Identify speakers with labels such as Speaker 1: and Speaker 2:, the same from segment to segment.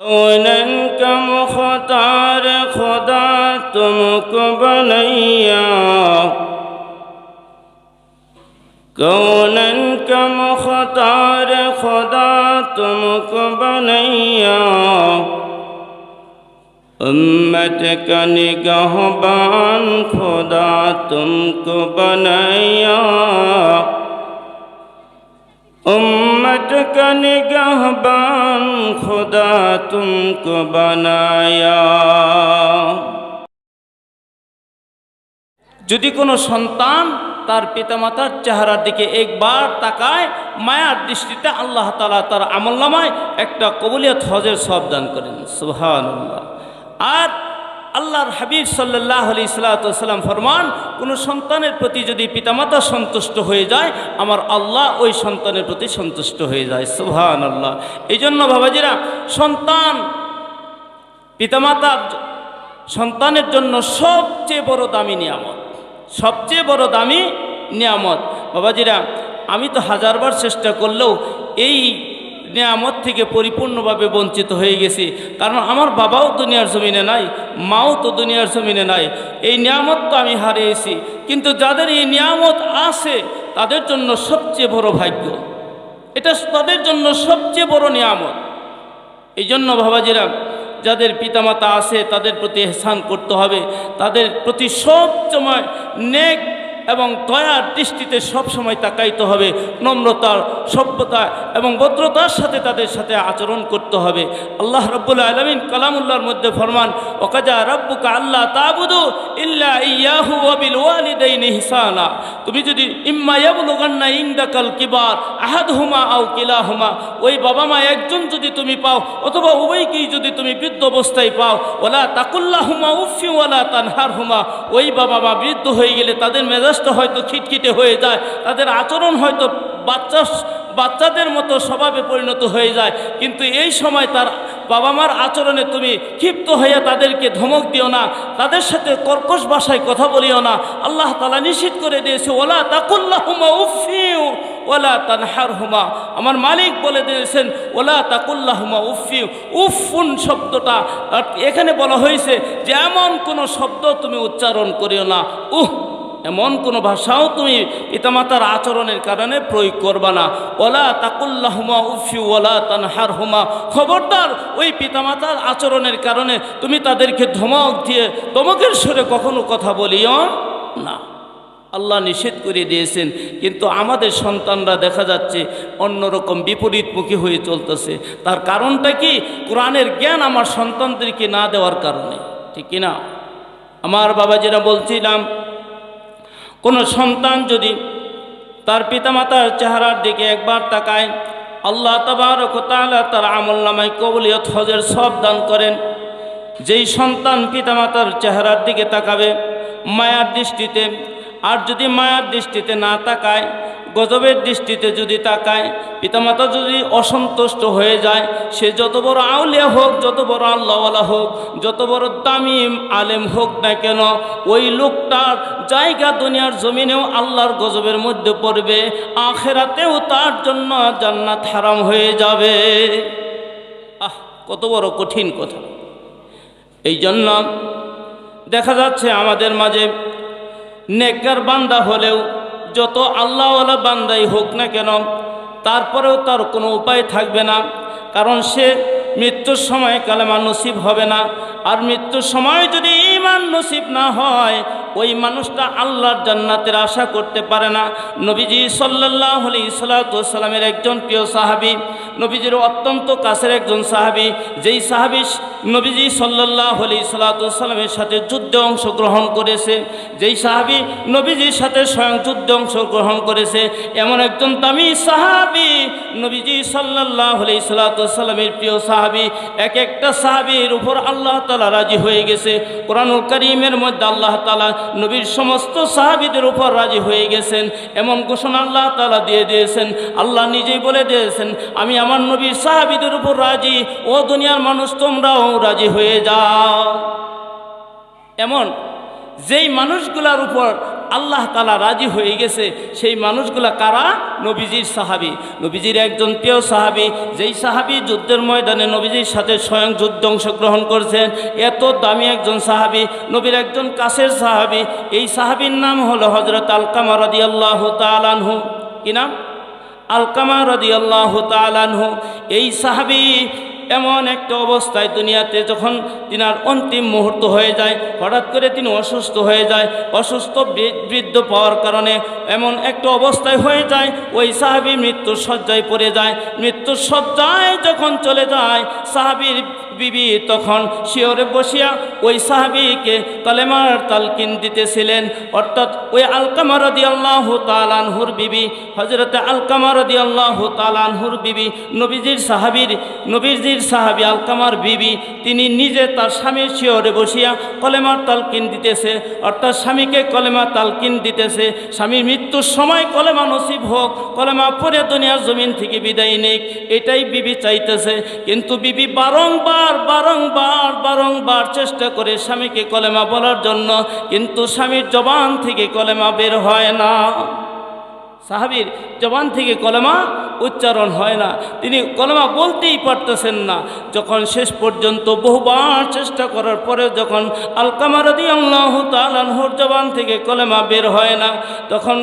Speaker 1: اونن کا مختار خدا تم کو بنیا کونن کا مختار خدا تم کو بنیا امت کا نگہبان خدا تم کو بنیا کا গহবান খুদা তুমক تم বানায়া।
Speaker 2: যদি কোনো সন্তান তার পিতামাতার চেহারার দিকে একবার তাকায়, মায়ার দৃষ্টিতে আল্লাহ তালা তার আমল্লামায় একটা কবুলিয়াত হজের সব দান করেন। সুহান আর আল্লাহর হাবিব সাল্লাহ আলি সাল্লাম ফরমান, কোনো সন্তানের প্রতি যদি পিতামাতা সন্তুষ্ট হয়ে যায়, আমার আল্লাহ ওই সন্তানের প্রতি সন্তুষ্ট হয়ে যায়। সুহান আল্লাহ এই জন্য বাবাজিরা, সন্তান পিতামাতার সন্তানের জন্য সবচেয়ে বড় দামি নিয়ামত। সবচেয়ে বড় দামি নিয়ামত। বাবাজিরা, আমি তো হাজারবার চেষ্টা করলেও এই নিয়ামত থেকে পরিপূর্ণভাবে বঞ্চিত হয়ে গেছি। কারণ আমার বাবাও দুনিয়ার জমিনে নাই, মাও তো দুনিয়ার জমিনে নাই। এই নিয়ামত তো আমি হারিয়েছি। কিন্তু যাদের এই নিয়ামত আছে, তাদের জন্য সবচেয়ে বড় ভাগ্য। এটা তাদের জন্য সবচেয়ে বড় নিয়ামত। এই জন্য বাবাজিরা, যাদের পিতামাতা আছে, তাদের প্রতি এহসান করতে হবে। তাদের প্রতি সব সময় নেক এবং দয়ার দৃষ্টিতে সবসময় তাকাইতে হবে, নম্রতার, সভ্যতা এবং ভদ্রতার সাথে তাদের সাথে আচরণ করতে হবে। আল্লাহ রব্বুল আলমিন কালামুল্লাহর মধ্যে ফরমান, ওকাজা রব্বুকা আল্লাহ তাবুদু ইল্লা ইয়াহু ওয়াবিল ওয়ালিদাইনি হিসানা তুমি যদি, ইম্মা ইয়াবলুগান্না ইনদাকাল কিবার আহাদহুমা আও কিলাহুমা। ওই বাবা মা একজন যদি তুমি পাও, অথবা উভয়কেই যদি তুমি বৃদ্ধ অবস্থায় পাও, ওলা তাকুল্লাহুমা উফি ওয়ালা তানহার হুমা ওই বাবা মা বৃদ্ধ হয়ে গেলে তাদের মেজাজটা হয়তো খিটখিটে হয়ে যায়, তাদের আচরণ হয়তো বাচ্চা, বাচ্চাদের মতো স্বভাবে পরিণত হয়ে যায়, কিন্তু এই সময় তার বাবা মার আচরণে তুমি ক্ষিপ্ত হইয়া তাদেরকে ধমক দিও না, তাদের সাথে কর্কশ ভাষায় কথা বলিও না, আল্লাহ তালা নিশ্চিত করে দিয়েছে, ওলা তাকুল্লাহুমা উফিউ, ওলা তানহার হুমা আমার মালিক বলে দিয়েছেন, ওলা তাকুল্লাহুমা উফিউ। উফুন শব্দটা এখানে বলা হয়েছে যে এমন কোনো শব্দ তুমি উচ্চারণ করিও না। উহ এমন কোনো ভাষাও তুমি পিতামাতার আচরণের কারণে প্রয়োগ করবা না। ওলা তাকুল্লাহুমা উফি, ওলা তানহার হুমা খবরদার, ওই পিতামাতার আচরণের কারণে তুমি তাদেরকে ধমক দিয়ে, ধমকের সুরে কখনো কথা বলিও না। আল্লাহ নিষেধ করে দিয়েছেন, কিন্তু আমাদের সন্তানরা দেখা যাচ্ছে অন্যরকম বিপরীতমুখী হয়ে চলতেছে। তার কারণটা কি? কোরআনের জ্ঞান আমার সন্তানদেরকে না দেওয়ার কারণে। ঠিক কিনা? আমার বাবা যেটা বলছিলাম কোনো সন্তান যদি তার পিতামাতার চেহারার দিকে একবার তাকায়, আল্লাহ তবারক তার আমল নামায় কবলিয়ত হজের সব দান করেন। যেই সন্তান পিতামাতার চেহারার দিকে তাকাবে, মায়ার দৃষ্টিতে, আর যদি মায়ার দৃষ্টিতে না তাকায় গজবের দৃষ্টিতে যদি তাকায়, পিতামাতা যদি অসন্তুষ্ট হয়ে যায়, সে যত বড় আউলিয়া হোক, যত বড় আল্লাহওয়ালা হোক, যত বড় তামিম, আলেম হোক না কেন, ওই লোকটার জায়গা দুনিয়ার জমিনেও আল্লাহর গজবের মধ্যে পড়বে, আখেরাতেও তার জন্য জান্নাত হারাম হয়ে যাবে। আহ, কত বড় কঠিন কথা। এই জন্য দেখা যাচ্ছে আমাদের মাঝে নেকর বান্দা হলেও যত আল্লাহওয়ালা বান্দাই হোক না কেন, তারপরেও তার কোনো উপায় থাকবে না। কারণ সে মৃত্যুর সময় কালেমা নসিব হবে না। আর মৃত্যুর সময় যদি ইমান নসিব না হয়, ওই মানুষটা আল্লাহর জান্নাতের আশা করতে পারে না। নবীজি সাল্লাহ আলি সাল্লামের একজন প্রিয় সাহাবি, নবীজির অত্যন্ত কাছের একজন সাহাবি, যেই সাহাবি নবীজি সাল্লাহ আলি সাল্লামের সাথে যুদ্ধে অংশগ্রহণ করেছে, যেই সাহাবি নবীজির সাথে স্বয়ং যুদ্ধে অংশগ্রহণ করেছে, এমন একজন দামি সাহাবি নবীজি সাল্লাহ আলি সাল্লামের প্রিয় সাহাবি। এক একটা সাহাবির উপর আল্লাহ তালা রাজি হয়ে গেছে। কোরআনুল করিমের মধ্যে আল্লাহ তালা নবীর সমস্ত সাহাবিদের উপর রাজি হয়ে গেছেন। এমন ঘোষণা আল্লাহ তালা দিয়ে দিয়েছেন। আল্লাহ নিজেই বলে দিয়েছেন, আমি আমার নবীর সাহাবিদের উপর রাজি। ও দুনিয়ার মানুষ, তোমরাও রাজি হয়ে যাও। এমন যেই মানুষগুলার উপর আল্লাহ তালা রাজি হয়ে গেছে। সেই মানুষগুলা কারা? নবীজির সাহাবি। নবীজির একজন প্রিয় সাহাবি, যেই সাহাবি যুদ্ধের ময়দানে নবীজির সাথে স্বয়ং যুদ্ধ অংশগ্রহণ করছেন, এত দামি একজন সাহাবি, নবীর একজন কাছের সাহাবি। এই সাহাবির নাম হলো হজরত আলকামা রদি আল্লাহ তালানহু কি নাম? আলকামা রদি আল্লাহ তালানহু এই সাহাবি এমন একটা অবস্থায় দুনিয়াতে যখন তিনার অন্তিম মুহূর্ত হয়ে যায়, হঠাৎ করে তিনি অসুস্থ হয়ে যায়, অসুস্থ বৃদ্ধ পাওয়ার কারণে এমন একটা অবস্থায় হয়ে যায়, ওই সাহাবি মৃত্যুর শয্যায় পড়ে যায়। মৃত্যুর শয্যায় যখন চলে যায়, সাহাবির বিবি তখন শিওরে বসিয়া ওই সাহাবিকে কালেমার তালকিন দিতেছিলেন। অর্থাৎ ওই আলকামা রদি আল্লাহ তালানহুর বিবি হজরতে আলকামা রদি আল্লাহ তালানহুর বিবি, নবীজির সাহাবির, নবীজির সাহাবি আলকামার বিবি, তিনি নিজে তার স্বামীর শিওরে বসিয়া কলেমার তালকিন দিতেছে। অর্থাৎ স্বামীকে কলেমা তালকিন দিতেছে। স্বামীর মৃত্যুর সময় কলেমা নসিব হোক, কলেমা পরে দুনিয়ার জমিন থেকে বিদায় নেই এটাই বিবি চাইতেছে। কিন্তু বিবি বারংবার বারংবার বারংবার চেষ্টা করে স্বামীকে কলেমা বলার জন্য, কিন্তু স্বামীর জবান থেকে কলেমা বের হয় না। সাহাবির জবান থেকে কলেমা উচ্চারণ হয় না। তিনি কলেমা বলতেই পারতেছেন না। যখন শেষ পর্যন্ত বহুবার চেষ্টা করার পরে যখন আলকামারদি আল্লাহ জবান থেকে কলেমা বের হয় না, তখন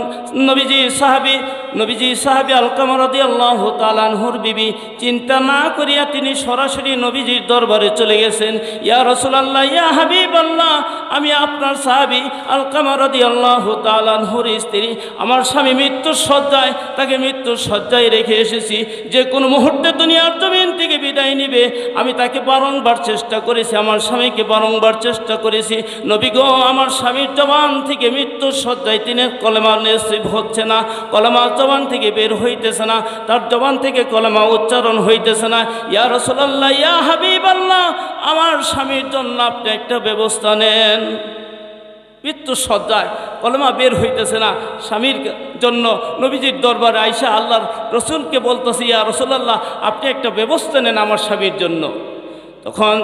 Speaker 2: নবীজি সাহাবি নবীজি সাহাবি আলকামারদি আল্লাহ তালানহুর বিবি চিন্তা না করিয়া তিনি সরাসরি নবীজির দরবারে চলে গেছেন। ইয়া রসুলাল্লাহ, ইয়া হাবিব আল্লাহ আমি আপনার সাহাবি আলকামারদি আল্লাহ তালানহুর স্ত্রী। আমার স্বামী মৃত্যুর শয্যায়, তাকে মৃত্যুর শয্যায় রেখে এসেছি যে কোনো মুহূর্তে দুনিয়ার জমিন থেকে বিদায় নিবে। আমি তাকে বারংবার চেষ্টা করেছি, আমার স্বামীকে বারংবার চেষ্টা করেছি। নবী গো, আমার স্বামীর জবান থেকে মৃত্যুর শয্যায় তিনি কলেমা নেসিব হচ্ছে না কলেমা জবান থেকে বের হইতেছে না, তার জবান থেকে কলেমা উচ্চারণ হইতেছে না। ইয়া রসুলাল্লাহ, ইয়া হাবিব আল্লাহ আমার স্বামীর জন্য আপনি একটা ব্যবস্থা নেন। মৃত্যুর সজ্জায় কলমা বের হইতেছে না। স্বামীর জন্য নবীজির দরবারে আইসা আল্লাহর রসুলকে বলতেছি, ইয়া রসুল্লাহ আপনি একটা ব্যবস্থা নেন আমার স্বামীর জন্য। তখন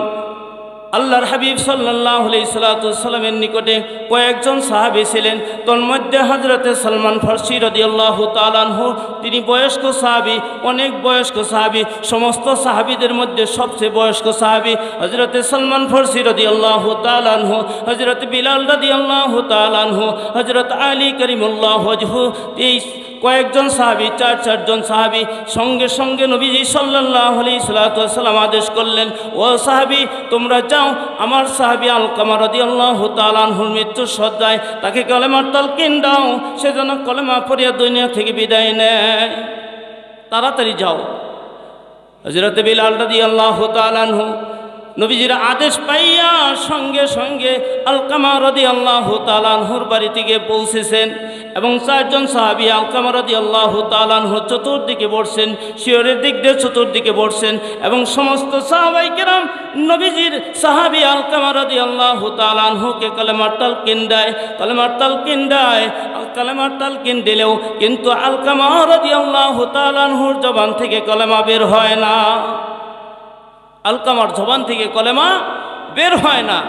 Speaker 2: আল্লাহর হাবিব সাল্লাহ সাল্লামের নিকটে কয়েকজন সাহাবি ছিলেন। তোর মধ্যে হজরতে সলমান ফার্সি রদি আল্লাহ তালানহু তিনি বয়স্ক সাহাবি, অনেক বয়স্ক সাহাবি, সমস্ত সাহাবিদের মধ্যে সবচেয়ে বয়স্ক সাহাবি হজরতে সলমান ফার্সি রদি আল্লাহ তালানহু হজরত বিলাল রদি আল্লাহ তালানহু হজরত আলী করিমুল্লাহ হজহু এই কয়েকজন সাহাবি, চার, চারজন সাহাবি সঙ্গে সঙ্গে নবীজি সাল্লাহ আলি সাল্লাম আদেশ করলেন, ও সাহাবি, তোমরা যাও। আমার সাহাবি আল কামারদি আল্লাহ তালানহুর মৃত্যুর সজ্জায় তাকে কলেমার তালকিন দাও, সে যেন কলেমা পড়িয়া দুনিয়া থেকে বিদায় নেয়। তাড়াতাড়ি যাও। হজরত বিলাল রাদি আল্লাহ তালানহু নবীজির আদেশ পাইয়া সঙ্গে সঙ্গে আলকামা রদি আল্লাহ তালানহুর বাড়িতে গিয়ে পৌঁছেছেন এবং চারজন সাহাবি আলকামা রদি আল্লাহ তালানহু চতুর্দিকে বসছেন, শিয়রের দিক দিয়ে চতুর্দিকে বসছেন এবং সমস্ত সাহাবাই কেরাম নবীজির সাহাবি আলকামা রদি আল্লাহ তালানহুকে কলেমার তালকিন দেয়, কলেমার তালকিন দেয়, কলেমার তালকিন দিলেও কিন্তু আলকামা রদি আল্লাহ তালানহুর জবান থেকে কলেমা বের হয় না। আলকামার জবান থেকে কলেমা বের হয় না।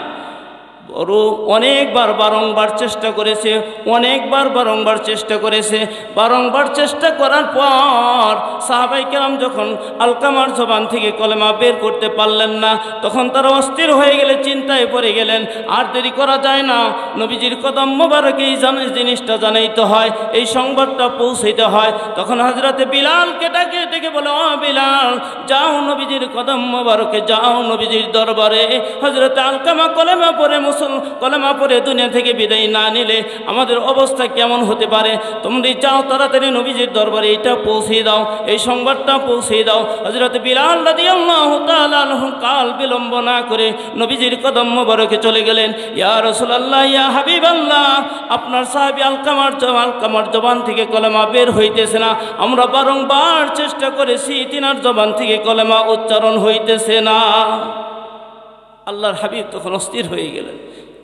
Speaker 2: অনেকবার বারংবার চেষ্টা করেছে, অনেকবার বারংবার চেষ্টা করেছে। বারংবার চেষ্টা করার পর সাহাবাই কেরাম যখন আলকামার জবান থেকে কলেমা বের করতে পারলেন না, তখন তারা অস্থির হয়ে গেলে, চিন্তায় পড়ে গেলেন, আর দেরি করা যায় না। নবীজির কদম মোবারকেই জানে জিনিসটা জানাইতে হয়, এই সংবাদটা পৌঁছাইতে হয়। তখন হাজরাতে বিলালকে ডাকে, ডেকে বলে, ও বিলাল, যাও নবীজির কদম মোবারকে, যাও নবীজির দরবারে। হজরতে আলকামা কলেমা পরে মুসল কলেমা পরে দুনিয়া থেকে বিদায় না নিলে আমাদের অবস্থা কেমন হতে পারে? তোমরা যাও তাড়াতাড়ি নবীজির দরবারে এটা পৌঁছে দাও, এই সংবাদটা পৌঁছে দাও। হজরত বিলাল রাদি আল্লাহ কাল বিলম্ব না করে নবীজির কদম মোবারকে চলে গেলেন। ইয়া রসুল আল্লাহ ইয়া হাবিব আল্লাহ আপনার সাহাবি আলকামার আলকামার জবান থেকে কলেমা বের হইতেছে না। আমরা বারংবার চেষ্টা করেছি, তিনার জবান থেকে কলেমা উচ্চারণ হইতেছে না। আল্লাহর হাবিব তখন অস্থির হয়ে গেলেন।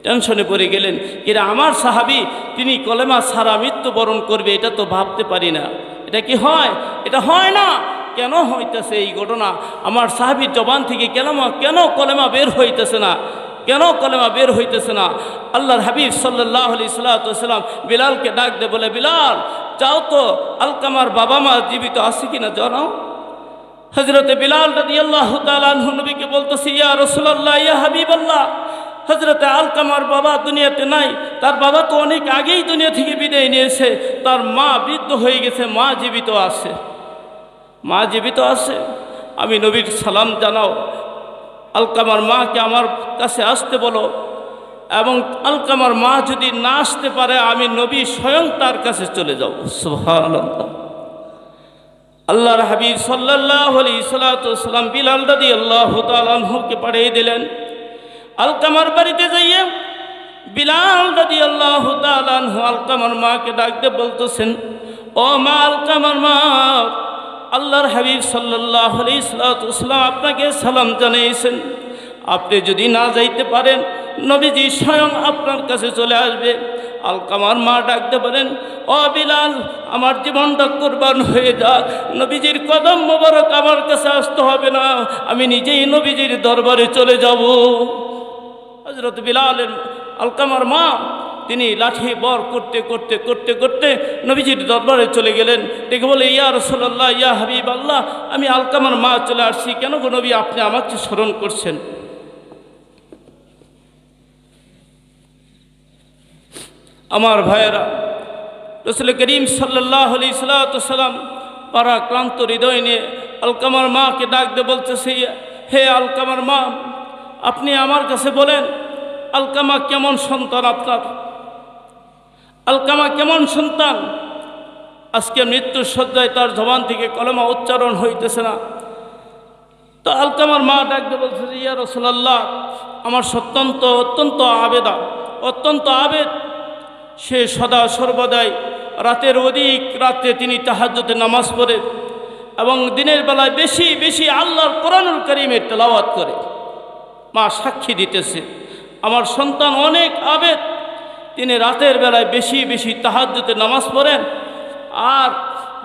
Speaker 2: টেনশনে পড়ে গেলেন। এরা আমার সাহাবি, তিনি কলেমা সারা মৃত্যুবরণ করবে, এটা তো ভাবতে পারি না। এটা কি হয়? এটা হয় না। কেন হইতেছে এই ঘটনা? আমার সাহাবির জবান থেকে কেন কেন কলেমা বের হইতেছে না? কেন কলেমা বের হইতেছে না? আল্লাহর হাবিব সাল্লাহ আলি সাল্লাম বিলালকে ডাক দে বলে, বিলাল চাও তো, আলকামার বাবা মা জীবিত আছে কিনা জানাও? হজরতে বিলাল রাদি আল্লাহ তালু নবীকে বলতেছে, ইয়া রসুল্লাহ ইয়া হাবিব আল্লাহ হজরতে আলকামার বাবা দুনিয়াতে নাই। তার বাবা তো অনেক আগেই দুনিয়া থেকে বিদায় নিয়েছে। তার মা বৃদ্ধ হয়ে গেছে, মা জীবিত আছে। মা জীবিত আছে। আমি নবীর সালাম জানাও। আলকামার মাকে আমার কাছে আসতে বলো। এবং আলকামার মা যদি না আসতে পারে, আমি নবী স্বয়ং তার কাছে চলে যাব। সুবহানাল্লাহ। আল্লাহর হাবিব সাল্লাহ আলী সালাম বিলাল দাদি আল্লাহ তালহুকে পাঠিয়ে দিলেন। আলকামার বাড়িতে যাইয়ে বিলাল দাদি আল্লাহ আলকামার মাকে ডাকতে বলতেছেন, ও মা আলকামার মা, আল্লাহর হাবিব সাল্লাহ আলী সালাম আপনাকে সালাম জানিয়েছেন আপনি যদি না যাইতে পারেন, নবীজি স্বয়ং আপনার কাছে চলে আসবে। আলকামার মা ডাকতে পারেন ও বিলাল, আমার জীবনটা কোরবান হয়ে যাক। নবীজির কদম মোবারক আমার কাছে আসতে হবে না। আমি নিজেই নবীজির দরবারে চলে যাব। হজরত বিলালের আলকামার মা, তিনি লাঠি বর করতে করতে করতে করতে নবীজির দরবারে চলে গেলেন। দেখে বলে, ইয়া রসল্লাহ ইয়া হাবিব আল্লাহ আমি আলকামার মা চলে আসছি। কেন গো নবী, আপনি আমাকে স্মরণ করছেন? আমার ভাইয়েরা, রসুল করিম সাল্লাহ আলি সাল্লাম পারাক্রান্ত হৃদয় নিয়ে আলকামার মাকে ডাক দিয়ে বলতেছে, হে আলকামার মা আপনি আমার কাছে বলেন, আলকামা কেমন সন্তান আপনার? আলকামা কেমন সন্তান? আজকে মৃত্যুর সজ্জায় তার জবান থেকে কলমা উচ্চারণ হইতেছে না। তো আলকামার মা ডাকতে বলছে ইয়া রসুলাল্লাহ, আমার সত্যন্ত অত্যন্ত আবেদা, অত্যন্ত আবেদ। সে সদা সর্বদাই রাতের অধিক রাতে তিনি তাহাজ্যতে নামাজ পড়ে এবং দিনের বেলায় বেশি বেশি আল্লাহর কোরআনুল করিমের তেলাওয়াত করে। মা সাক্ষী দিতেছে। আমার সন্তান অনেক আবেদ তিনি রাতের বেলায় বেশি বেশি তাহাজ্যতে নামাজ পড়েন আর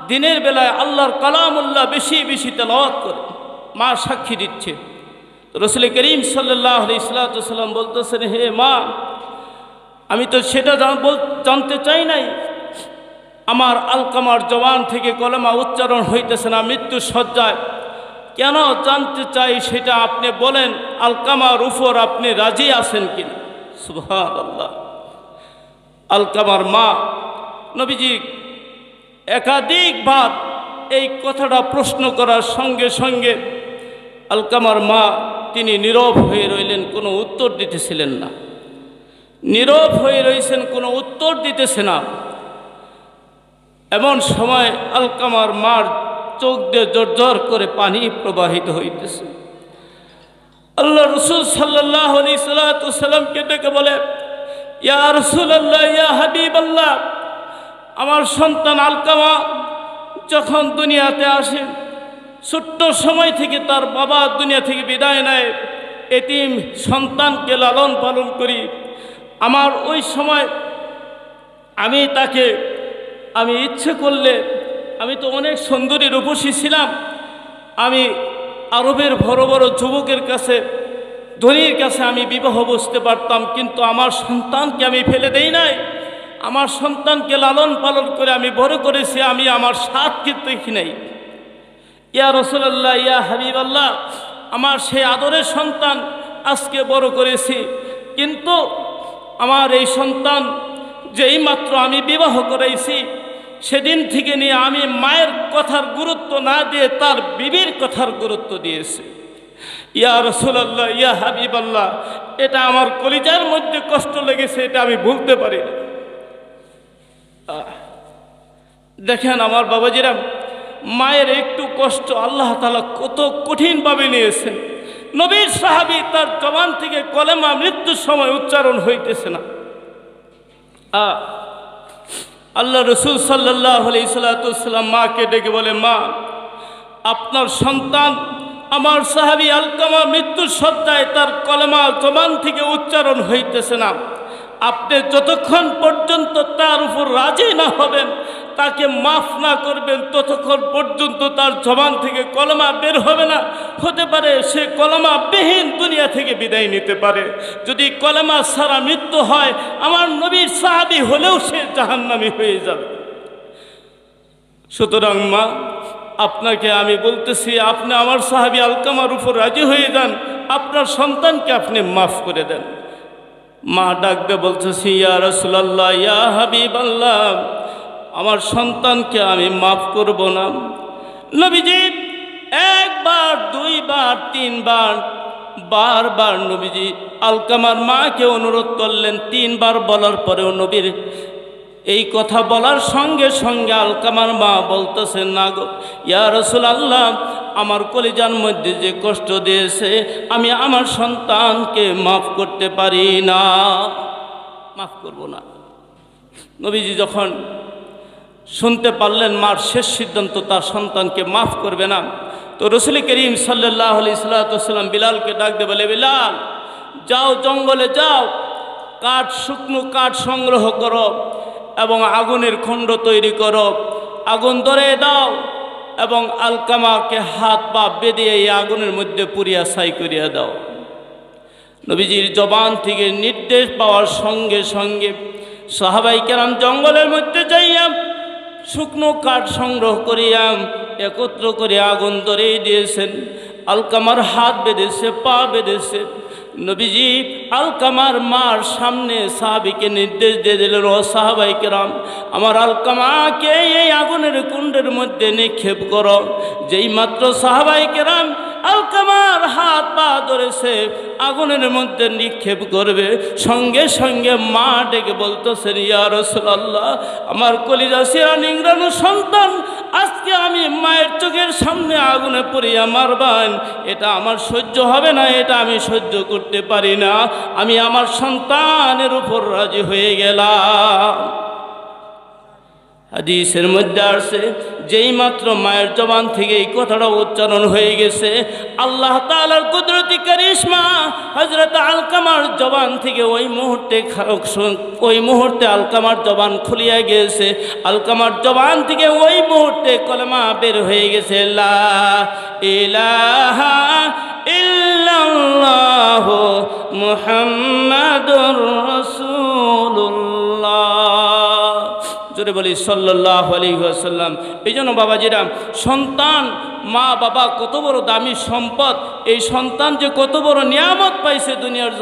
Speaker 2: দিনের বেলায় আল্লাহর কালামুল্লাহ বেশি বেশি তেলাওয়াত করে মা সাক্ষী দিচ্ছে। রসুল করিম সাল্লাহ ইসলাতাম বলতেছেন, হে মা, আমি তো সেটা জানতে চাই নাই। আমার আলকামার জবান থেকে কলমা উচ্চারণ হইতেছে না মৃত্যু সজ্জায় কেন জানতে চাই সেটা আপনি বলেন? আলকামার উপর আপনি রাজি আছেন কিনা? আল্লাহ আলকামার মা, নবীজি একাধিকবার এই কথাটা প্রশ্ন করার সঙ্গে সঙ্গে আলকামার মা তিনি নীরব হয়ে রইলেন, কোনো উত্তর দিতেছিলেন না। নীরব হয়ে রয়েছেন কোনো উত্তর দিতেছে না। এমন সময় আলকামার মার চোখ দিয়ে জোর জোর করে পানি প্রবাহিত হইতেছে। আল্লাহ রসুল সাল্লাহ আলি সাল্লামকে ডেকে বলে, ইয়া রসুল আল্লাহ ইয়া হাবিব আল্লাহ আমার সন্তান আলকামা যখন দুনিয়াতে আসে, ছোট্ট সময় থেকে তার বাবা দুনিয়া থেকে বিদায় নেয়, এতিম সন্তানকে লালন পালন করি। আমার ওই সময় আমি তাকে, আমি ইচ্ছে করলে আমি তো অনেক সুন্দরী রূপসী ছিলাম। আমি আরবের বড় বড় যুবকের কাছে, ধনীর কাছে আমি বিবাহ বসতে পারতাম, কিন্তু আমার সন্তানকে আমি ফেলে দেই নাই। আমার সন্তানকে লালন পালন করে আমি বড় করেছি, আমি আমার সাত কিন্তু দেখি নাই। ইয়া রসুল্লাহ ইয়া হাবিব আল্লাহ আমার সেই আদরের সন্তান আজকে বড় করেছি, কিন্তু আমার এই সন্তান যেই মাত্র আমি বিবাহ করাইছি সেদিন থেকে নিয়ে আমি মায়ের কথার গুরুত্ব না দিয়ে তার বিবির কথার গুরুত্ব দিয়েছি। ইয়া রসুল্লাহ ইয়া হাবিবাল্লাহ এটা আমার কলিজার মধ্যে কষ্ট লেগেছে এটা আমি ভুলতে পারি না। দেখেন আমার বাবাজিরা মায়ের একটু কষ্ট আল্লাহ তালা কত কঠিনভাবে নিয়েছেন। নবীর সাহাবি তার জবান থেকে কলেমা মৃত্যুর সময় উচ্চারণ হইতেছে না। আহ, আল্লাহ রসুল সাল্লাহ আলাইসাল্লাম মাকে ডেকে বলে, মা, আপনার সন্তান আমার সাহাবি আলকামা মৃত্যুর সত্তায় তার কলমা জমান থেকে উচ্চারণ হইতেছে না। আপনি যতক্ষণ পর্যন্ত তার উপর রাজি না হবেন তাকে মাফ না করবেন ততক্ষণ পর্যন্ত তার জবান থেকে কলমা বের হবে না। হতে পারে সে কলমা বিহীন দুনিয়া থেকে বিদায় নিতে পারে। যদি কলমা সারা মৃত্যু হয়, আমার নবীর সাহাবি হলেও সে জাহান্নামি হয়ে যাবে। সুতরাং মা, আপনাকে আমি বলতেছি, আপনি আমার সাহাবি আলকামার উপর রাজি হয়ে যান। আপনার সন্তানকে আপনি মাফ করে দেন। মা ডাকবে বলতেছি, ইয়া রসুলাল্লাহ, ইয়া হাবিব আল্লাহ আমার সন্তানকে আমি মাফ করব না। নবীজি, একবার, দুইবার, তিনবার, বারবার নবীজি আলকামার মাকে অনুরোধ করলেন। তিনবার বলার পরেও নবীর এই কথা বলার সঙ্গে সঙ্গে আলকামার মা বলতেছেন না গো, ইয়া রসুল আল্লাহ আমার কলিজার মধ্যে যে কষ্ট দিয়েছে, আমি আমার সন্তানকে মাফ করতে পারি না। মাফ করব না। নবীজি যখন শুনতে পারলেন মার শেষ সিদ্ধান্ত, তার সন্তানকে মাফ করবে না। তো রসুল করিম সাল্লাহ আলি সাল্লাম বিলালকে ডাক দে বলে, বিলাল, যাও জঙ্গলে যাও, কাঠ শুকনো কাঠ সংগ্রহ করো এবং আগুনের খণ্ড তৈরি করো। আগুন ধরে দাও এবং আলকামাকে হাত পা বেঁধে এই আগুনের মধ্যে পুরিয়া ছাই করিয়া দাও। নবীজির জবান থেকে নির্দেশ পাওয়ার সঙ্গে সঙ্গে সাহাবাই কেরাম জঙ্গলের মধ্যে যাইয়া শুকনো কাঠ সংগ্রহ করিয়া একত্র করে আগুন ধরেই দিয়েছেন। আলকামার হাত বেঁধেছে, পা বেঁধেছে। নবীজি আলকামার মার সামনে সাহাবিকে নির্দেশ দিয়ে দিলেন, ও সাহাবাই কেরাম, আমার আলকামাকে এই আগুনের কুণ্ডের মধ্যে নিক্ষেপ করো। যেই মাত্র সাহাবাই কেরাম আলকামার হাত পা ধরেছে, আগুনের মধ্যে নিক্ষেপ করবে। সঙ্গে সঙ্গে মা ডেকে বলতেছেন ইয়া রসুলাল্লাহ, আমার কলিজা সিরা নিংরানো সন্তান, আজকে আমি মায়ের চোখের সামনে আগুনে পড়িয়া মারবান। এটা আমার সহ্য হবে না, এটা আমি সহ্য করতে পারি না। আমি আমার সন্তানের উপর রাজি হয়ে গেলাম। হাদিসের মধ্যে আসছে যেই মাত্র মায়ের জবান থেকে এই কথাটা উচ্চারণ হয়ে গেছে, আল্লাহ তালার কুদরতি কারিশমা হজরত আলকামার জবান থেকে ওই মুহূর্তে ওই মুহূর্তে আলকামার জবান খুলিয়া গিয়েছে। আলকামার জবান থেকে ওই মুহূর্তে কলমা বের হয়ে গেছে ইলাহা ইল্লাল্লাহ মুহাম্মাদুর জোরে বলি সাল্লাহ আলী সাল্লাম এই জন্য বাবাজিরা, সন্তান, মা, বাবা কত বড় দামি সম্পদ, এই সন্তান যে কত বড় নিয়ামত পাইছে দুনিয়ার